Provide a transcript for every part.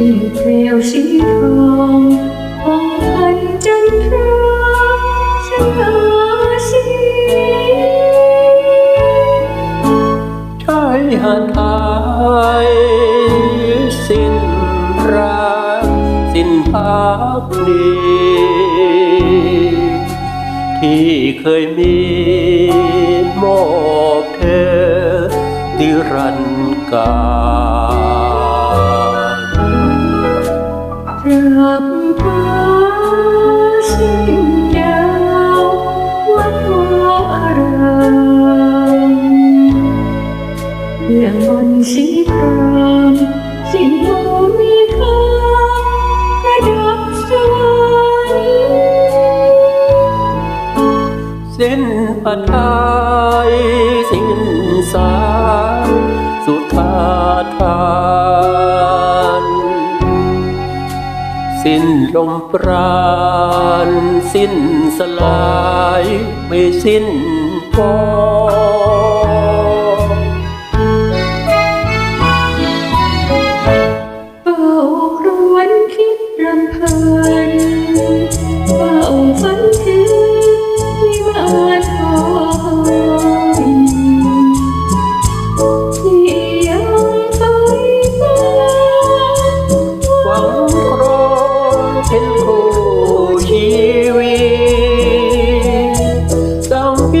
สิ้นเปลวสีทองของพันจันทราสง่าสีชายหาดไทยสิ้นรักสิ้นพักดีที่เคยมีมอบเธอติรันกา นสีครามสิ่งบ่มีค่ากระดับสวรรค์สิ้นปัทายสิ้นสายสุธาทานสิ้นลมปราณ สิ้นสลาย ไม่สิ้นพอ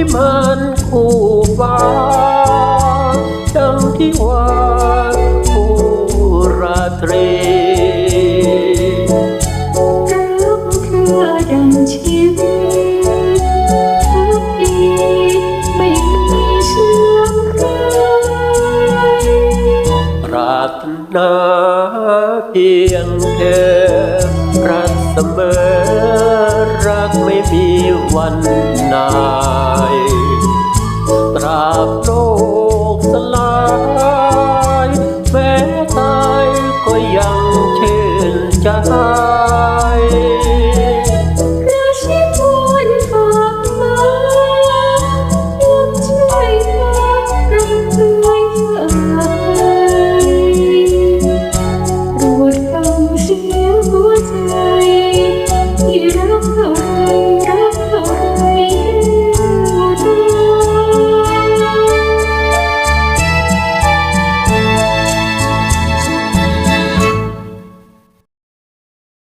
พิมานคู่ฟ้าดังที่ว่านคู่ราตรีรักเธอดังชีวิตทุกปีไม่มีเสื่อมคลายปรารถนาเพียงเธอรักเสมอรักไม่มีวันนา প্র